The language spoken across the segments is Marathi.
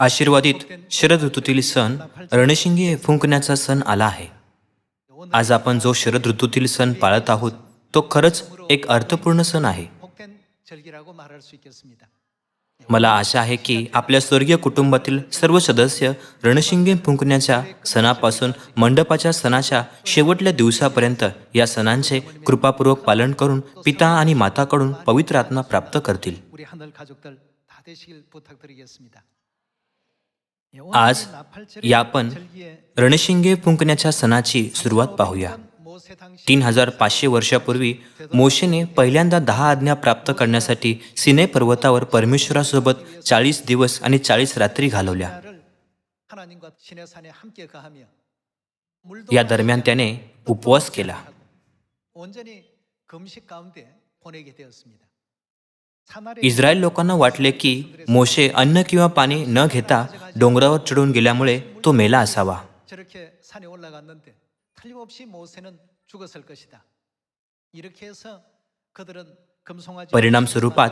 आशीर्वादित शरद ऋतूतील सण रणशिंगे फुंकण्याचा सण आला आहे. आज आपण जो शरद ऋतूतील सण पाळत आहोत तो खरंच एक अर्थपूर्ण सण आहे. मला आशा आहे की आपल्या स्वर्गीय कुटुंबातील सर्व सदस्य रणशिंगे फुंकण्याच्या सणापासून मंडपाच्या सणाच्या शेवटल्या दिवसापर्यंत या सणांचे कृपापूर्वक पालन करून पिता आणि माताकडून पवित्र आत्मा प्राप्त करतील. आज यापन रणशिंगे फुंकण्याच्या सणाची सुरुवात पाहूया. तीन हजार पाचशे वर्षापूर्वी मोशेने पहिल्यांदा दहा आज्ञा प्राप्त करण्यासाठी सिने पर्वतावर परमेश्वरासोबत चाळीस दिवस आणि चाळीस रात्री घालवल्या. या दरम्यान त्याने उपवास केला. इस्रायल लोकांना वाटले की मोशे अन्न किंवा पाणी न घेता डोंगरावर चढून गेल्यामुळे तो मेला असावा. परिणाम स्वरूपात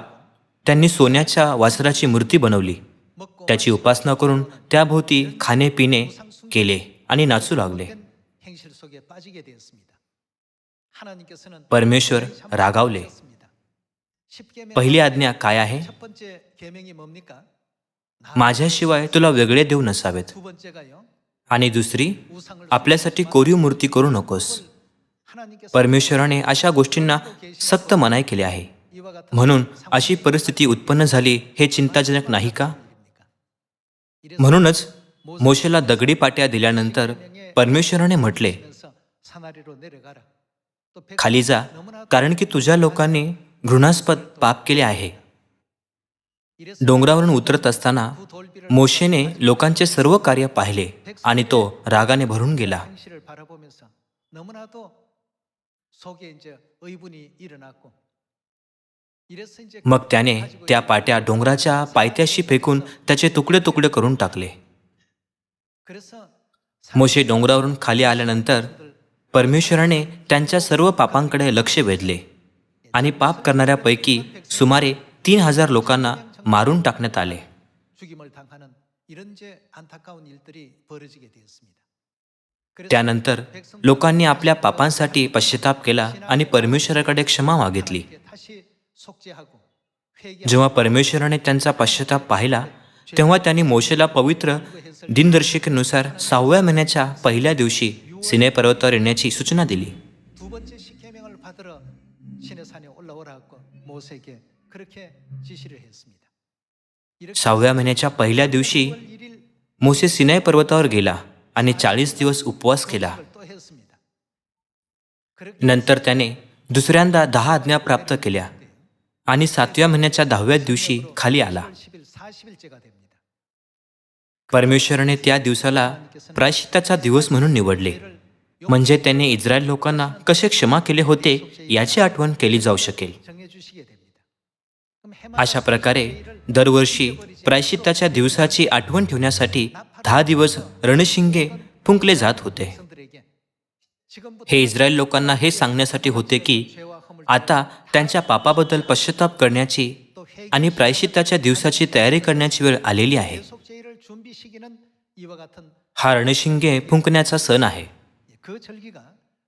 त्यांनी सोन्याच्या वासराची मूर्ती बनवली. त्याची उपासना करून त्याभोवती खाणे पिणे केले आणि नाचू लागले. परमेश्वर रागावले. पहिली आज्ञा काय आहे? माझ्याशिवाय तुला वेगळे देव नसावेत. आणि दुसरी आपल्यासाठी कोरीव मूर्ती करू नकोस. परमेश्वराने अशा गोष्टींना सक्त मनाई केली आहे. म्हणून अशी परिस्थिती उत्पन्न झाली हे चिंताजनक नाही का? म्हणूनच मोशेला दगडी पाट्या दिल्यानंतर परमेश्वराने म्हटले खाली जा कारण की तुझ्या लोकांनी घृणास्पद पाप केले आहे. डोंगरावरून उतरत असताना मोशेने लोकांचे सर्व कार्य पाहिले आणि तो रागाने भरून गेला. मग त्याने त्या पाट्या डोंगराच्या पायथ्याशी फेकून त्याचे तुकडे तुकडे करून टाकले. मोशे डोंगरावरून खाली आल्यानंतर परमेश्वराने त्यांच्या सर्व पापांकडे लक्ष वेधले. आणि पाप करणाऱ्यापैकी सुमारे तीन हजार लोकांना मारून टाकण्यात आले. त्यानंतर लोकांनी आपल्या पापांसाठी पश्चाताप केला आणि परमेश्वराकडे क्षमा मागितली. जेव्हा परमेश्वराने त्यांचा पश्चाताप पाहिला तेव्हा त्यांनी मोशेला पवित्र दिनदर्शिकेनुसार सहाव्या महिन्याच्या पहिल्या दिवशी सिने पर्वतावर येण्याची सूचना दिली. सहाव्या महिन्याच्या पहिल्या दिवशी मोसे सिनाय पर्वतावर गेला आणि चाळीस दिवस उपवास केला. नंतर त्याने दुसऱ्यांदा दहा आज्ञा प्राप्त केल्या आणि सातव्या महिन्याच्या दहाव्या दिवशी खाली आला. परमेश्वरने त्या दिवसाला प्रायशिताचा दिवस म्हणून निवडले. म्हणजे त्याने इस्रायल लोकांना कसे क्षमा केले होते याची आठवण केली जाऊ शकेल. अशा प्रकारे दरवर्षी प्रायशित्ताच्या दिवसाची आठवण ठेवण्यासाठी दहा दिवस रणशिंगे फुंकले जात होते. हे इस्रायल लोकांना हे सांगण्यासाठी होते की आता त्यांच्या पापाबद्दल पश्चाताप करण्याची आणि प्रायशित्ताच्या दिवसाची तयारी करण्याची वेळ आलेली आहे. हा रणशिंगे फुंकण्याचा सण आहे.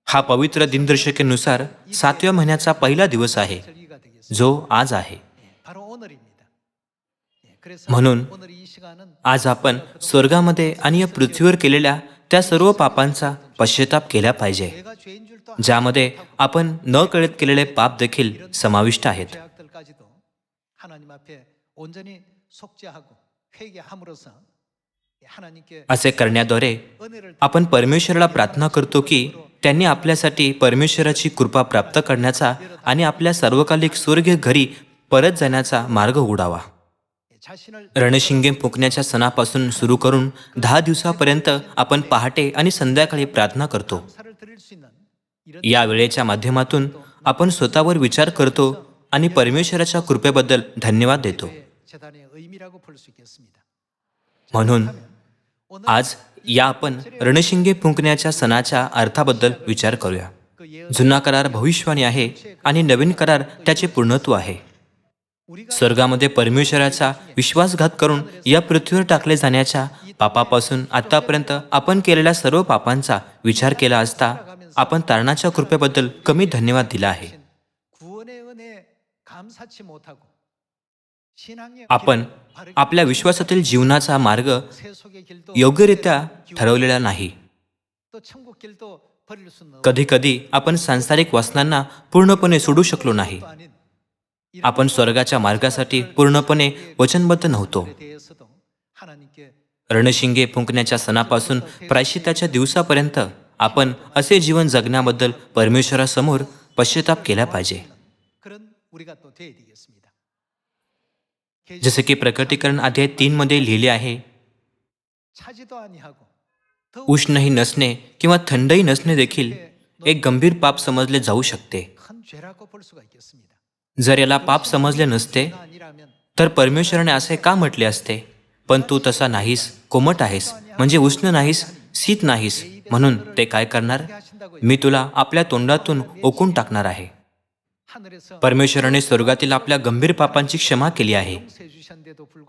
हा पवित्र दिनदर्शकेनुसार सातव्या महिन्याचा पहिला दिवस आहे. जो आज आहे. म्हणून आज आपण स्वर्गामध्ये आणि या पृथ्वीवर केलेल्या त्या सर्व पापांचा पश्चाताप केला पाहिजे ज्यामध्ये आपण न कळत केलेले पाप देखील समाविष्ट आहेत. असे करण्याद्वारे आपण परमेश्वराला प्रार्थना करतो की त्यांनी आपल्यासाठी परमेश्वराची कृपा प्राप्त करण्याचा आणि आपल्या सर्वकालिक स्वर्गीय घरी परत जाण्याचा मार्ग उघडावा. रणशिंगे फुकण्याच्या सणापासून सुरू करून दहा दिवसापर्यंत आपण पहाटे आणि संध्याकाळी प्रार्थना करतो. या वेळेच्या माध्यमातून आपण स्वतःवर विचार करतो आणि परमेश्वराच्या कृपेबद्दल धन्यवाद देतो. म्हणून आज या आपण रणशिंगे फुंकण्याच्या सणाच्या अर्थाबद्दल विचार करूया. जुना करार भविष्यवाणी आहे आणि नवीन करार त्याचे पूर्णत्व आहे. स्वर्गामध्ये परमेश्वराचा विश्वासघात करून या पृथ्वीवर टाकले जाण्याच्या पापापासून आतापर्यंत आपण केलेल्या सर्व पापांचा विचार केला असता आपण तारणाच्या कृपेबद्दल कमी धन्यवाद दिला आहे. आपण आपल्या विश्वासातील जीवनाचा मार्ग योग्यरित्या ठरवलेला नाही. कधी कधी आपण सांसारिक वासनांना पूर्णपणे सोडू शकलो नाही. आपण स्वर्गाच्या मार्गासाठी पूर्णपणे वचनबद्ध नव्हतो. रणशिंगे फुंकण्याच्या सणापासून प्रायशिताच्या दिवसापर्यंत आपण असे जीवन जगण्याबद्दल परमेश्वरासमोर पश्चाताप केला पाहिजे. जसे की प्रकटीकरण अध्याय तीनमध्ये लिहिले आहे. उष्णही नसणे किंवा थंडही नसणे देखील एक गंभीर पाप समजले जाऊ शकते. जर याला पाप समजले नसते तर परमेश्वराने असे का म्हटले असते? पण तू तसा नाहीस कोमट आहेस म्हणजे उष्ण नाहीस शीत नाहीस म्हणून ते काय करणार? मी तुला आपल्या तोंडातून ओकून टाकणार आहे. परमेश्वराने स्वर्गातील आपल्या गंभीर पापांची क्षमा केली आहे.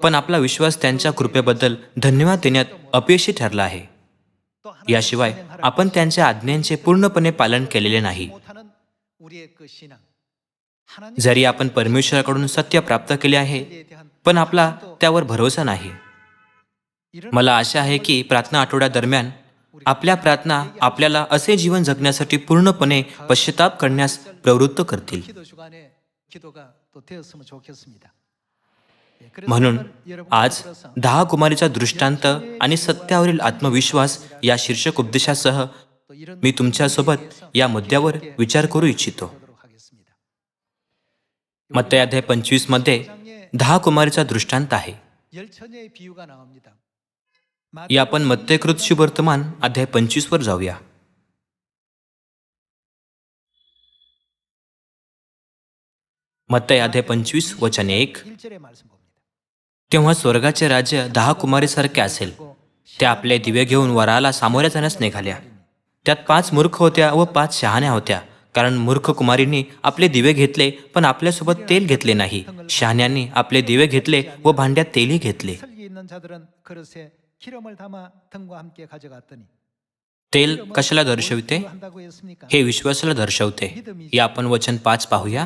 पण आपला विश्वास त्यांच्या कृपेबद्दल धन्यवाद देण्यात अपयशी ठरला आहे. याशिवाय आपण त्यांच्या आज्ञांचे पूर्णपणे पालन केलेले नाही. जरी आपण परमेश्वराकडून सत्य प्राप्त केले आहे पण आपला त्यावर भरोसा नाही. मला आशा आहे की प्रार्थना आठवड्या दरम्यान आपल्या प्रार्थना आपल्याला असे जीवन जगण्यासाठी पूर्णपणे पश्चाताप करण्यास प्रवृत्त करतील. म्हणून आज दहा कुमारीचा दृष्टांत आणि सत्यावरील आत्मविश्वास या शीर्षक उपदेशासह मी तुमच्यासोबत या मुद्द्यावर विचार करू इच्छितो. मत्तयाध्याय पंचवीसमध्ये दहा कुमारीचा दृष्टांत आहे. या आपण मत्यकृत वर्तमान अध्याय पंचवीसवर जाऊया. मत्तय अध्याय पंचवीस वचन एक. तेव्हा स्वर्गाचे राज्य दहा कुमारीसारखे असेल. त्या आपले दिवे घेऊन वराला सामोऱ्या जाण्यास निघाल्या. त्यात पाच मूर्ख होत्या व पाच शहाण्या होत्या. कारण मूर्ख कुमारींनी आपले दिवे घेतले पण आपल्यासोबत तेल घेतले नाही. शहाण्यांनी आपले दिवे घेतले व भांड्यात तेलही घेतले. तेल कशाला दर्शविते? हे विश्वासाला दर्शवते. या आपण वचन पाच पाहूया.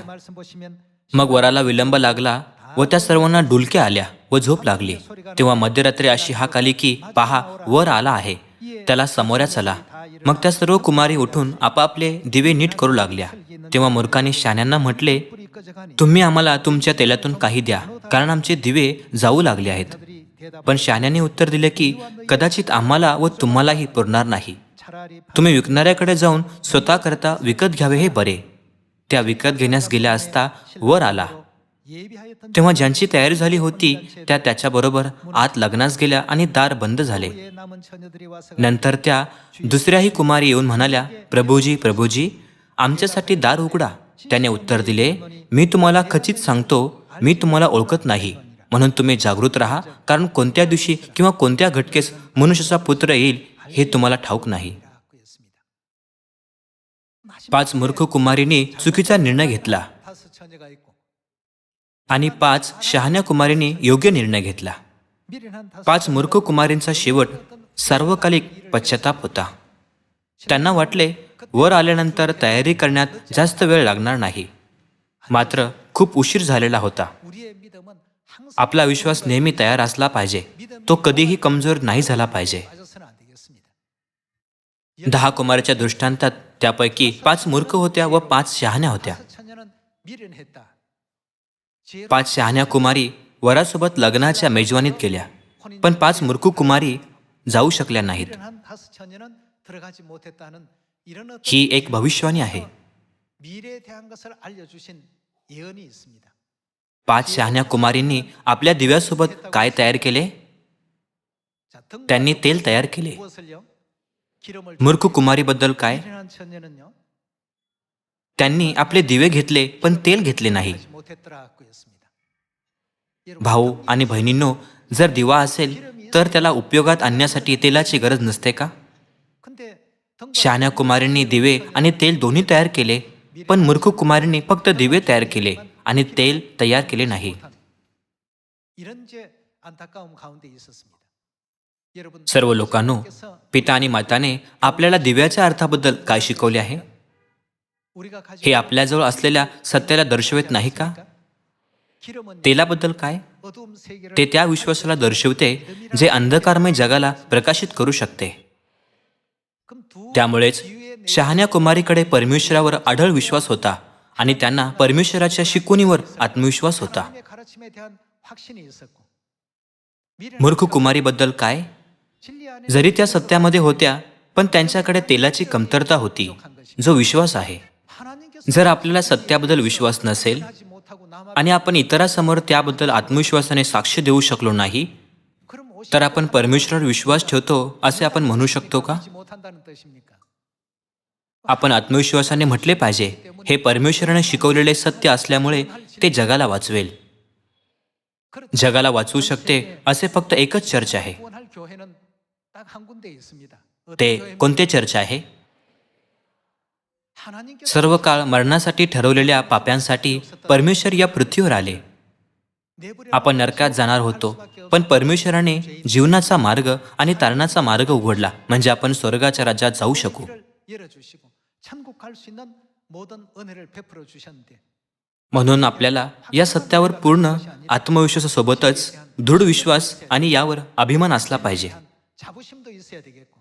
मग वराला विलंब लागला व त्या सर्वांना डुलक्या आल्या व झोप लागली. तेव्हा मध्यरात्री अशी हाक आली की पहा वर आला आहे. त्याला समोऱ्या चला मग त्या सर्व कुमारी उठून आपापले दिवे नीट करू लागल्या. तेव्हा मूर्खाने शान्यांना म्हटले तुम्ही आम्हाला तुमच्या तेलातून काही द्या कारण आमचे दिवे जाऊ लागले आहेत. पण शहाण्याने उत्तर दिले की कदाचित आम्हाला व तुम्हालाही पुरणार नाही. तुम्ही विकणाऱ्याकडे जाऊन स्वतःकरता विकत घ्यावे हे बरे. त्या विकत घेण्यास गेल्या असता वर आला. तेव्हा ज्यांची तयारी झाली होती त्या त्याच्याबरोबर आत लग्नास गेल्या आणि दार बंद झाले. नंतर त्या दुसऱ्याही कुमारी येऊन म्हणाल्या प्रभूजी प्रभूजी आमच्यासाठी दार उघडा. त्याने उत्तर दिले मी तुम्हाला खचित सांगतो मी तुम्हाला ओळखत नाही. म्हणून तुम्ही जागृत राहा कारण कोणत्या दिवशी किंवा कोणत्या घटकेस मनुष्याचा पुत्र येईल हे तुम्हाला ठाऊक नाही. पाच मूर्ख कुमारीने चुकीचा निर्णय घेतला. आणि पाच शहाण्या कुमारीने योग्य निर्णय घेतला. पाच मूर्ख कुमारींचा शेवट सार्वकालिक पश्चाताप होता. त्यांना वाटले वर आल्यानंतर तयारी करण्यात जास्त वेळ लागणार नाही. मात्र खूप उशीर झालेला होता. आपला विश्वास नेहमी तयार असला पाहिजे. तो कधीही कमजोर नाही झाला पाहिजे. दहा कुमारच्या दृष्टांतात त्यापैकी पाच मूर्ख होत्या व पाच शहाण्या होत्या. पाच शहाण्या कुमारी वरासोबत लग्नाच्या मेजवानीत गेल्या. पण पाच मूर्ख कुमारी जाऊ शकल्या नाहीत. ही एक भविष्यवाणी आहे. पाच शहाण्या कुमारींनी आपल्या दिव्यासोबत काय तयार केले? त्यांनी तेल तयार केले. मूर्ख कुमारीबद्दल काय? त्यांनी आपले दिवे घेतले पण तेल घेतले नाही. भाऊ आणि बहिणींनो जर दिवा असेल तर त्याला उपयोगात आणण्यासाठी तेलाची गरज नसते का? शहाण्या कुमारींनी दिवे आणि तेल दोन्ही तयार केले पण मूर्ख कुमारींनी फक्त दिवे तयार केले. आणि तेल तयार केले नाही. सर्व लोकांनो पिता आणि माताने आपल्याला दिव्याच्या अर्थाबद्दल काय शिकवले आहे? हे आपल्याजवळ असलेल्या सत्याला दर्शवत नाही का? तेलाबद्दल काय? ते त्या विश्वासाला दर्शवते जे अंधकारमय जगाला प्रकाशित करू शकते. त्यामुळेच शहाण्या कुमारीकडे परमेश्वरावर आढळ विश्वास होता. आणि त्यांना परमेश्वराच्या शिकवणीवर आत्मविश्वास होता. मूर्ख कुमारीबद्दल काय? जरी त्या सत्यामध्ये होत्या पण त्यांच्याकडे तेलाची कमतरता होती जो विश्वास आहे. जर आपल्याला सत्याबद्दल विश्वास नसेल आणि आपण इतरांसमोर त्याबद्दल आत्मविश्वासाने साक्ष देऊ शकलो नाही तर आपण परमेश्वरावर विश्वास ठेवतो असे आपण म्हणू शकतो का? आपण आत्मविश्वासाने म्हटले पाहिजे हे परमेश्वरानं शिकवलेले सत्य असल्यामुळे ते जगाला वाचवेल. जगाला वाचवू शकते असे फक्त एकच चर्च आहे. ते कोणते चर्च आहे? सर्व काळ मरणासाठी ठरवलेल्या पाप्यांसाठी परमेश्वर या पृथ्वीवर आले. आपण नरकात जाणार होतो पण परमेश्वराने जीवनाचा मार्ग आणि तारणाचा मार्ग उघडला म्हणजे आपण स्वर्गाच्या राज्यात जाऊ शकू. 천국 갈 수 있는 모든 은혜를 베풀어 주셨는데 म्हणून आपल्याला या सत्यावर पूर्ण आत्मविश्वासासोबतच दृढ विश्वास आणि यावर अभिमान असला पाहिजे 대한 자부심도 있어야 되겠고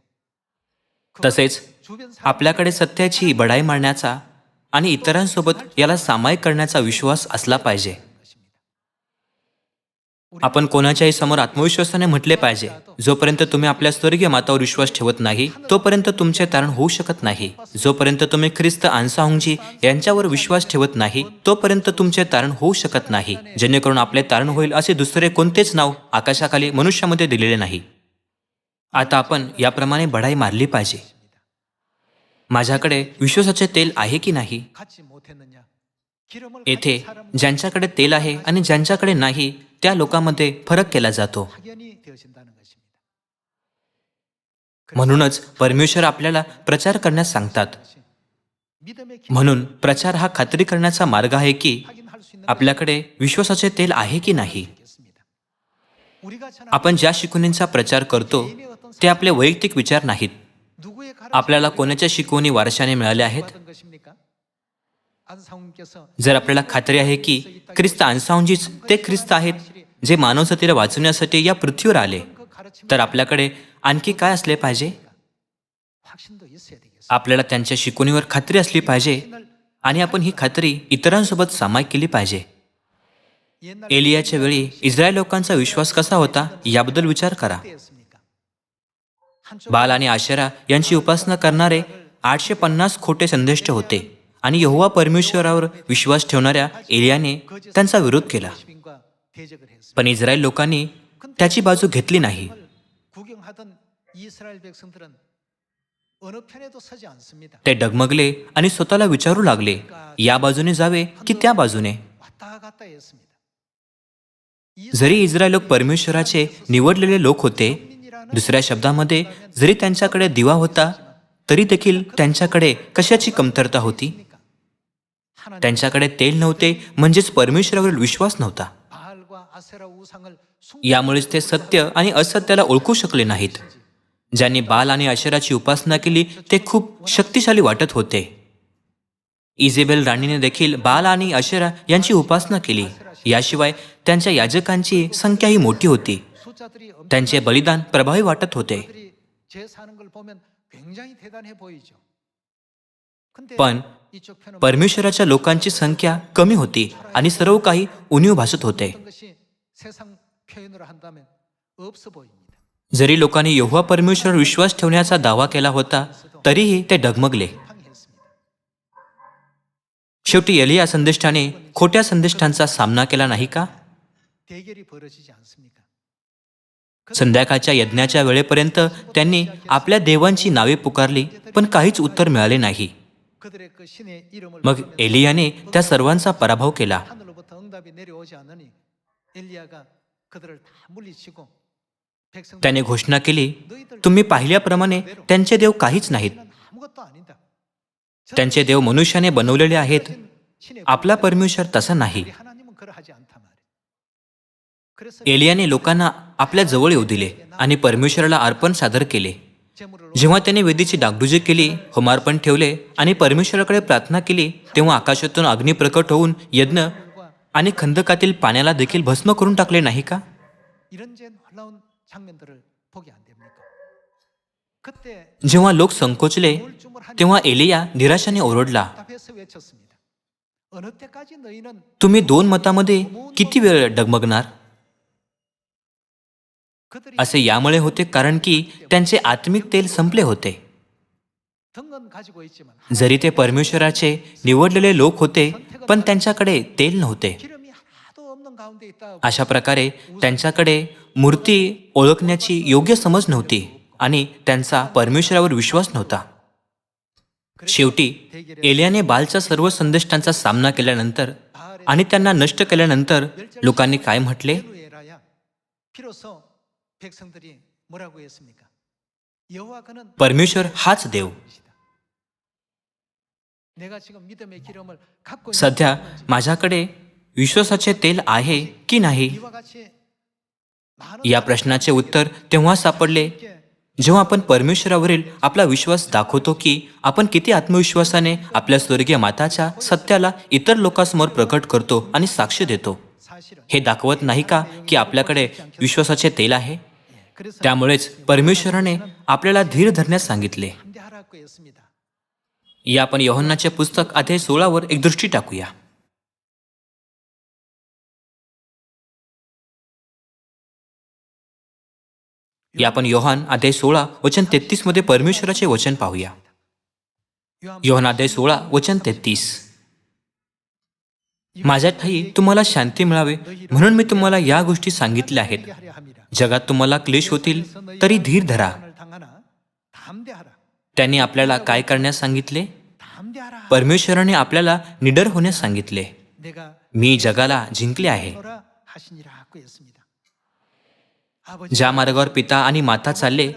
तसेच 주변 사람 आपल्याकडे सत्याची बढाई मारण्याचा आणि इतरांसोबत याला सामायिक करण्याचा विश्वास असला पाहिजे 것입니다. आपण कोणाच्याही समोर आत्मविश्वासाने म्हटले पाहिजे. जोपर्यंत तुम्ही आपल्या स्वर्गीय मातावर विश्वास ठेवत नाही तोपर्यंत तुमचे तारण होऊ शकत नाही. जोपर्यंत तुम्ही ख्रिस्त आन्साहुंजी यांच्यावर विश्वास ठेवत नाही तोपर्यंत तुमचे तारण होऊ शकत नाही. जेणेकरून आपले तारण होईल असे दुसरे कोणतेच नाव आकाशाखाली मनुष्यामध्ये दिलेले नाही. आता आपण याप्रमाणे बढाई मारली पाहिजे. माझ्याकडे विश्वासाचे तेल आहे की नाही? येथे ज्यांच्याकडे तेल आहे आणि ज्यांच्याकडे नाही त्या लोकांमध्ये फरक केला जातो. म्हणूनच परमेश्वर आपल्याला प्रचार करण्यास सांगतात. म्हणून प्रचार हा खात्री करण्याचा मार्ग आहे की आपल्याकडे विश्वासाचे तेल आहे की नाही. आपण ज्या शिकवणींचा प्रचार करतो ते आपले वैयक्तिक विचार नाहीत. आपल्याला कोणाच्या शिकवणी वारशाने मिळाल्या आहेत? जर आपल्याला खात्री आहे की ख्रिस्त अंसाहूनजीच ते ख्रिस्त आहेत जे मानवसतेला वाचवण्यासाठी या पृथ्वीवर आले तर आपल्याकडे आणखी काय असले पाहिजे? आपल्याला त्यांच्या शिकवणीवर खात्री असली पाहिजे आणि आपण ही खात्री इतरांसोबत सामायिक केली पाहिजे. एलियाच्या वेळी इस्रायल लोकांचा विश्वास कसा होता याबद्दल विचार करा. बाल आणि आशेरा यांची उपासना करणारे आठशे पन्नास खोटे संदेष्ट होते. आणि यहोवा परमेश्वरावर विश्वास ठेवणाऱ्या एलियाने त्यांचा विरोध केला. पण इस्रायल लोकांनी त्याची बाजू घेतली नाही. ते डगमगले आणि स्वतःला विचारू लागले या बाजूने जावे की त्या बाजूने? जरी इस्रायल लोक परमेश्वराचे निवडलेले लोक होते दुसऱ्या शब्दामध्ये जरी त्यांच्याकडे दिवा होता तरी देखील त्यांच्याकडे कशाची कमतरता होती? त्यांच्याकडे तेल नव्हते म्हणजेच परमेश्वरावरील विश्वास नव्हता. यामुळेच ते सत्य आणि असत्याला ओळखू शकले नाहीत. ज्यांनी बाल आणि अशराची उपासना केली ते खूप शक्तिशाली वाटत होते. इजेबेल राणीने देखील बाल आणि अशरा यांची उपासना केली. याशिवाय त्यांच्या याजकांची संख्याही मोठी होती. त्यांचे बलिदान प्रभावी वाटत होते. पण परमेश्वराच्या लोकांची संख्या कमी होती आणि सर्व काही उणीव भासत होते. जरी लोकांनी यहोवा परमेश्वर विश्वास ठेवण्याचा दावा केला होता तरीही ते डगमगले. शेवटी एलिया संदेष्टाने खोट्या संदेष्टांचा सामना केला नाही का? संध्याकाळच्या यज्ञाच्या वेळेपर्यंत त्यांनी आपल्या देवांची नावे पुकारली पण काहीच उत्तर मिळाले नाही. मग एलियाने त्या सर्वांचा पराभव केला. त्याने घोषणा केली तुम्ही पाहिल्याप्रमाणे त्यांचे देव काहीच नाहीत त्यांचे देव मनुष्याने बनवलेले आहेत आपला परमेश्वर तसा नाही. एलियाने लोकांना आपल्या जवळ येऊ दिले आणि परमेश्वराला अर्पण सादर केले. जेव्हा त्याने वेदीची डागडुजी केली होमार्पण ठेवले आणि परमेश्वराकडे प्रार्थना केली तेव्हा आकाशातून अग्नी प्रकट होऊन यज्ञ आणि खंदकातील पाण्याला देखील भस्म करून टाकले नाही का? जेव्हा लोक संकोचले तेव्हा एलिया निराशाने ओरडला तुम्ही दोन मतामध्ये किती वेळ डगमगणार? असे यामुळे होते कारण की त्यांचे आत्मिक तेल संपले होते. जरी ते परमेश्वराचे निवडलेले लोक होते पण त्यांच्याकडे तेल नव्हते. अशा प्रकारे त्यांच्याकडे मूर्ती ओळखण्याची योग्य समज नव्हती आणि त्यांचा परमेश्वरावर विश्वास नव्हता. शेवटी एलियाने बालच्या सर्व संदिष्टांचा सामना केल्यानंतर आणि त्यांना नष्ट केल्यानंतर लोकांनी काय म्हटले? परमेश्वर हाच देव. सध्या माझ्याकडे विश्वासाचे तेल आहे की नाही? या प्रश्नाचे उत्तर तेव्हा सापडले. जेव्हा आपण परमेश्वरावरील आपला विश्वास दाखवतो की आपण किती आत्मविश्वासाने आपल्या स्वर्गीय माताच्या सत्याला इतर लोकांसमोर प्रकट करतो आणि साक्ष देतो. हे दाखवत नाही का की आपल्याकडे विश्वासाचे तेल आहे? त्यामुळेच परमेश्वराने आपल्याला धीर धरण्यास सांगितले. या आपण योहन्नाचे पुस्तक अध्याय सोळावर एक दृष्टी टाकूया. या आपण योहान अध्याय सोळा वचन तेहतीसमध्ये परमेश्वराचे वचन पाहूया. योहान अध्याय सोळा वचन तेहतीस. माझ्या ठाई तुम्हाला शांती मिळावे म्हणून मी तुम्हाला या गोष्टी सांगितल्या आहेत. जगात तुम्हाला क्लेश होतील तरी धीर धरा. त्यांनी आपल्याला काय करण्यास सांगितले? परमेश्वराने आपल्याला निडर होण्यास सांगितले. मी जगाला जिंकले आहे. ज्या मार्गावर पिता आणि माता चालले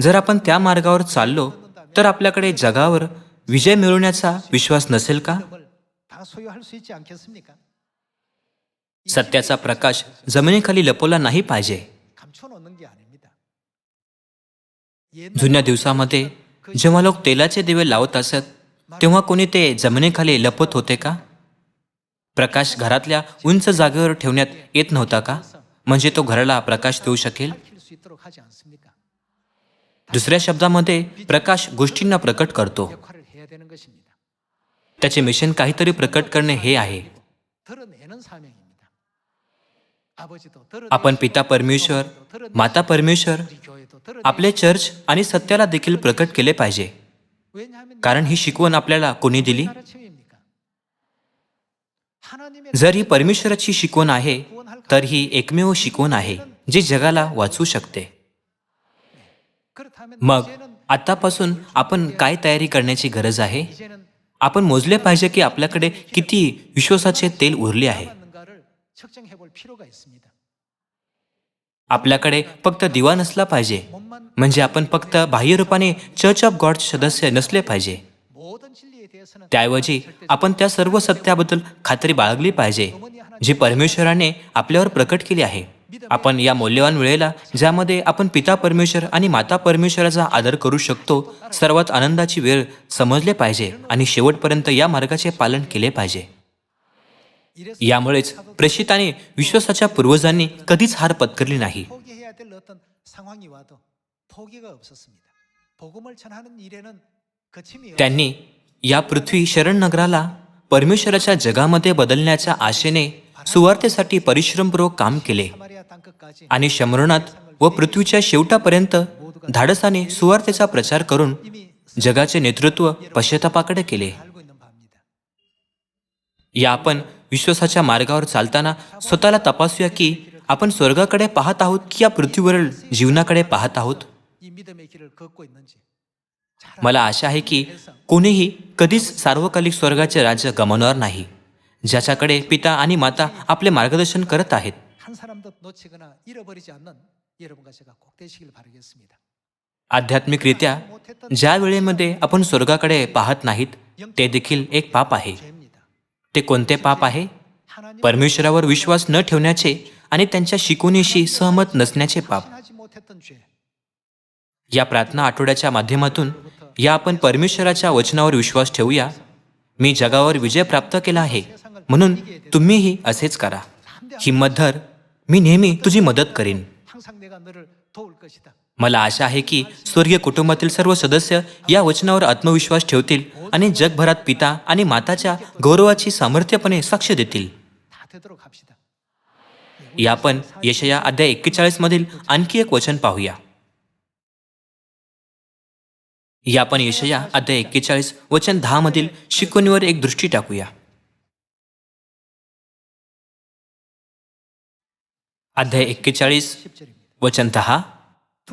जर आपण त्या मार्गावर चाललो तर आपल्याकडे जगावर विजय मिळवण्याचा विश्वास नसेल का? 소유할 수 있지 않겠습니까? सत्याचा प्रकाश जमिनीखाली लपवला नाही पाहिजे 감춰놓는 게 아닙니다. जुन्या दिवसामध्ये जेव्हा लोक तेलाचे दिवे लावत असत तेव्हा कोणी ते जमिनीखाली लपत होते का प्रकाश घरातल्या उंच जागेवर ठेवण्यात येत नव्हता का म्हणजे तो घराला प्रकाश देऊ शकेल 밝힐 수 있도록 하지 않습니까? दुसऱ्या शब्दामध्ये प्रकाश गोष्टींना प्रकट करतो 역할을 해야 되는 것입니다. त्याचे मिशन काहीतरी प्रकट करणे हे आहे. आपण पिता परमेश्वर माता परमेश्वर आपले चर्च आणि सत्याला देखील प्रकट केले पाहिजे. कारण ही शिकवण आपल्याला कोणी दिली? जर ही परमेश्वराची शिकवण आहे तर ही एकमेव शिकवण आहे जी जगाला वाचू शकते. मग आतापासून आपण काय तयारी करण्याची गरज आहे? आपण मोजले पाहिजे की आपल्याकडे किती विश्वासाचे तेल उरले आहे. आपल्याकडे फक्त दिवा नसला पाहिजे. म्हणजे आपण फक्त बाह्यरूपाने चर्च ऑफ गॉड सदस्य नसले पाहिजे. त्याऐवजी आपण त्या सर्व सत्याबद्दल खात्री बाळगली पाहिजे जी परमेश्वराने आपल्यावर प्रकट केली आहे. आपण या मौल्यवान वेळेला ज्यामध्ये आपण पिता परमेश्वर आणि माता परमेश्वराचा आदर करू शकतो सर्वात आनंदाची वेळ समजले पाहिजे आणि शेवटपर्यंत या मार्गाचे पालन केले पाहिजे. यामुळेच प्रेषित आणि विश्वासाच्या पूर्वजांनी कधीच हार पत्करली नाही. त्यांनी या पृथ्वी शरण नगराला परमेश्वराच्या जगामध्ये बदलण्याच्या आशेने सुवार्थेसाठी परिश्रमपूर्वक काम केले. आणि शमरणात व पृथ्वीच्या शेवटापर्यंत धाडसाने सुवार्थेचा प्रचार करून जगाचे नेतृत्व पश्चतापाकडे केले. या आपण विश्वासाच्या मार्गावर चालताना स्वतःला तपासूया की आपण स्वर्गाकडे पाहत आहोत की या पृथ्वीवरील जीवनाकडे पाहत आहोत? मला आशा आहे की कोणीही कधीच सार्वकालिक स्वर्गाचे राज्य गमावणार नाही ज्याच्याकडे पिता आणि माता आपले मार्गदर्शन करत आहेत. 한 사람도 놓치거나 잃어버리지 않는 여러분과 제가 꼭 되시길 바라겠습니다. आध्यात्मिकरित्या ज्या वेळेमध्ये आपण स्वर्गाकडे पाहत नाहीत ते देखील एक पाप आहे 죄입니다. ते कोणते पाप आहे 하나님 परमेश्वरावर विश्वास न ठेवण्याचे आणि त्यांच्या शिकवणीशी सहमत नसण्याचे पाप 신하지 못했던 죄. या प्रार्थना आठवड्याच्या माध्यमातून या आपण परमेश्वराच्या वचनावर विश्वास ठेवूया मी जगावर विजय प्राप्त केला आहे म्हणून तुम्हीही असेच करा हिंमत धर मी नेहमी तुझी मदत करीन. मला आशा आहे की स्वर्गीय कुटुंबातील सर्व सदस्य या वचनावर आत्मविश्वास ठेवतील आणि जगभरात पिता आणि माताच्या गौरवाची सामर्थ्यपणे साक्ष देतील. या पण यशया अध्याय एक्केचाळीस मधील आणखी एक वचन पाहूया. या पण यशया अध्याय एक्केचाळीस वचन दहा मधील शिकवणीवर एक दृष्टी टाकूया. अध्याय एक्केचाळीस वचन दहा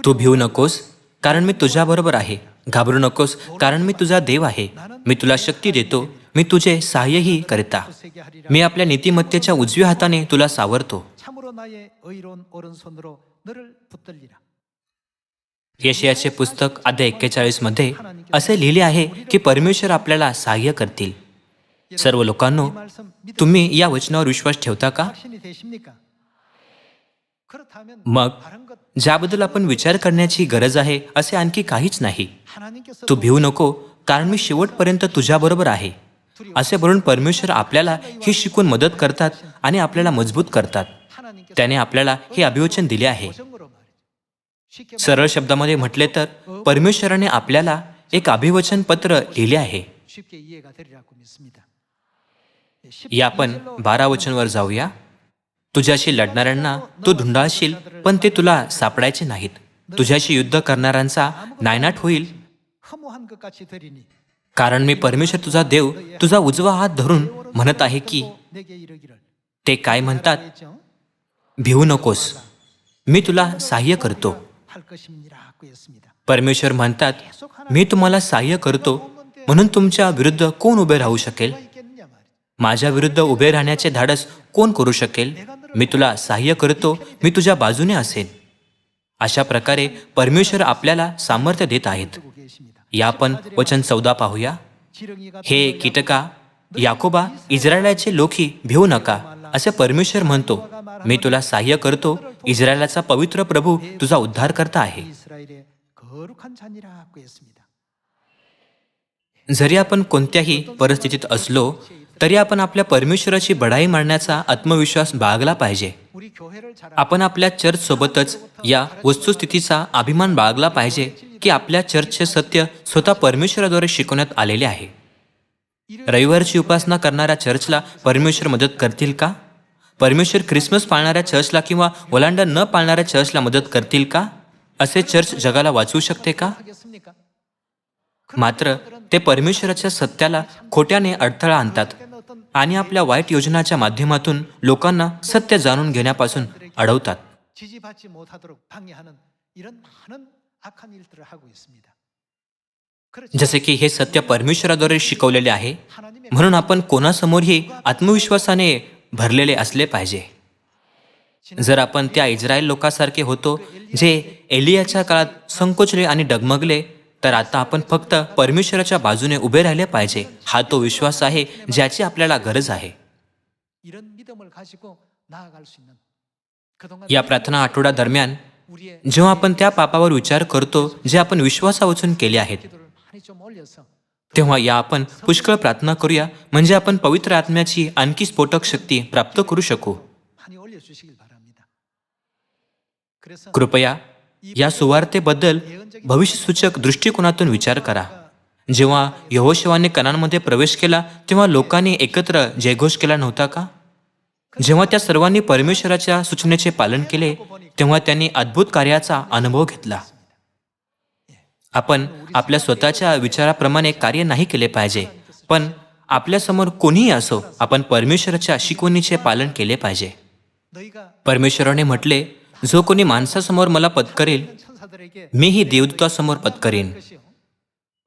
तू भिवू नकोस कारण मी तुझ्याबरोबर आहे. घाबरू नकोस कारण मी तुझा देव आहे. मी तुला शक्ती देतो. मी तुझे सहाय्यही करता. मी आपल्या नीतिमत्तेच्या उजव्या हाताने तुला सावरतो. यशयाचे पुस्तक अध्याय एक्केचाळीसमध्ये असे लिहिले आहे की परमेश्वर आपल्याला सहाय्य करतील. सर्व लोकांनो तुम्ही या वचनावर विश्वास ठेवता का? मग ज्याबद्दल आपण विचार करण्याची गरज आहे असे आणखी काहीच नाही. तू भिवू नको कारण मी शेवटपर्यंत तुझ्याबरोबर आहे. असे बोलून परमेश्वर आपल्याला हे शिकून मदत करतात आणि आपल्याला मजबूत करतात. त्याने आपल्याला हे अभिवचन दिले आहे. सरळ शब्दामध्ये म्हटले तर परमेश्वराने आपल्याला एक अभिवचन पत्र लिहिले आहे. या आपण बारा वचनवर जाऊया. तुझ्याशी लढणाऱ्यांना तू धुंडाळशील पण ते तुला सापडायचे नाहीत. तुझ्याशी युद्ध करणाऱ्यांचा नायनाट होईल. कारण मी परमेश्वर तुझा देव तुझा उजवा हात धरून म्हणत आहे की ते काय म्हणतात? भिवू नकोस. मी तुला सहाय्य करतो. परमेश्वर म्हणतात मी तुम्हाला सहाय्य करतो. म्हणून तुमच्या विरुद्ध कोण उभे राहू शकेल? माझ्या विरुद्ध उभे राहण्याचे धाडस कोण करू शकेल? मी तुला सहाय्य करतो मी तुझ्या बाजूने असेन. अशा प्रकारे परमेश्वर आपल्याला सामर्थ्य देत आहेत. या आपण वचन चौदा पाहूया. हे कीटका याकोबा इस्रायलाचे लोकी भिवू नका असे परमेश्वर म्हणतो. मी तुला सहाय्य करतो इस्रायलाचा पवित्र प्रभू तुझा उद्धार करता आहे. जरी आपण कोणत्याही परिस्थितीत असलो तरी आपण आपल्या परमेश्वराची बढाई मांडण्याचा आत्मविश्वास बाळगला पाहिजे. आपण आपल्या चर्च सोबतच या वस्तुस्थितीचा अभिमान बाळगला पाहिजे की आपल्या चर्चचे सत्य स्वतः परमेश्वराद्वारे शिकवण्यात आलेले आहे. रविवारची उपासना करणाऱ्या चर्चला परमेश्वर मदत करतील का? परमेश्वर ख्रिसमस पाळणाऱ्या चर्चला किंवा ओलांडा न पाळणाऱ्या चर्चला मदत करतील का? असे चर्च जगाला वाचवू शकते का? मात्र ते परमेश्वराच्या सत्याला खोट्याने अडथळा आणतात. आणि आपल्या वाईट योजनाच्या माध्यमातून लोकांना सत्य जाणून घेण्यापासून अडवतात. जसे की हे सत्य परमेश्वराद्वारे शिकवलेले आहे म्हणून आपण कोणासमोरही आत्मविश्वासाने भरलेले असले पाहिजे. जर आपण त्या इस्रायल लोकांसारखे होतो जे एलियाच्या काळात संकोचले आणि डगमगले तर आता आपण फक्त परमेश्वराच्या बाजूने उभे राहिले पाहिजे. हा तो विश्वास आहे ज्याची आपल्याला गरज आहे. या प्रार्थना आठवड्या दरम्यान जेव्हा आपण त्या पापावर विचार करतो जे आपण विश्वासावचून केले आहेत तेव्हा या आपण पुष्कळ प्रार्थना करूया म्हणजे आपण पवित्र आत्म्याची आणखी स्फोटक शक्ती प्राप्त करू शकू. कृपया या सुवार्तेबद्दल भविष्यसूचक दृष्टिकोनातून विचार करा. जेव्हा यहोशिवाने कणांमध्ये प्रवेश केला तेव्हा लोकांनी एकत्र जयघोष केला नव्हता का? जेव्हा त्या सर्वांनी परमेश्वराच्या सूचनेचे पालन केले तेव्हा त्यांनी अद्भुत कार्याचा अनुभव घेतला. आपण आपल्या स्वतःच्या विचाराप्रमाणे कार्य नाही केले पाहिजे पण आपल्यासमोर कोणीही असो आपण परमेश्वराच्या शिकवणीचे पालन केले पाहिजे. परमेश्वराने म्हटले जो कोणी माणसासमोर मला पत्करेल मीही देवदूतासमोर पत्करेन.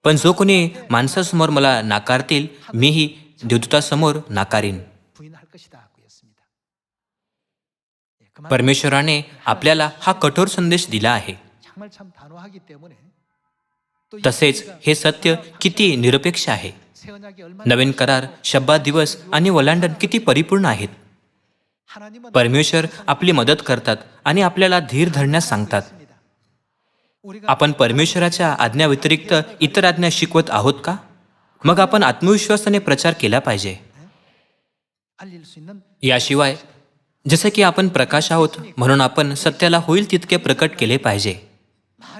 पण जो कोणी माणसासमोर मला नाकारतील मीही देवदूतासमोर नाकारेन. परमेश्वराने आपल्याला हा कठोर संदेश दिला आहे. तसेच हे सत्य किती निरपेक्ष आहे. नवीन करार शब्बा दिवस आणि वलांडन किती परिपूर्ण आहेत. परमेश्वर आपली मदत करतात आणि आपल्याला धीर धरण्यास सांगतात. आपण परमेश्वराच्या आज्ञाव्यतिरिक्त इतर आज्ञा शिकवत आहोत का? मग आपण आत्मविश्वासाने प्रचार केला पाहिजे. याशिवाय जसे की आपण प्रकाश आहोत म्हणून आपण सत्याला होईल तितके प्रकट केले पाहिजे.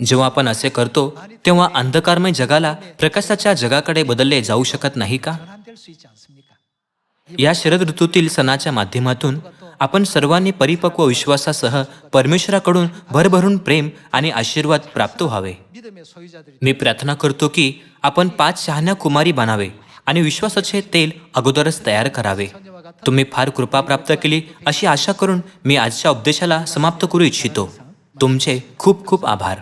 जेव्हा आपण असे करतो तेव्हा अंधकारमय जगाला प्रकाशाच्या जगाकडे बदलले जाऊ शकत नाही का? या शरद ऋतूतील सणाच्या माध्यमातून आपण सर्वांनी परिपक्व विश्वासासह परमेश्वराकडून भरभरून प्रेम आणि आशीर्वाद प्राप्त व्हावे. मी प्रार्थना करतो की आपण पाच शहाण्या कुमारी बनावे आणि विश्वासाचे तेल अगोदरच तयार करावे. तुम्ही फार कृपा प्राप्त केली अशी आशा करून मी आजच्या उपदेशाला समाप्त करू इच्छितो. तुमचे खूप खूप आभार.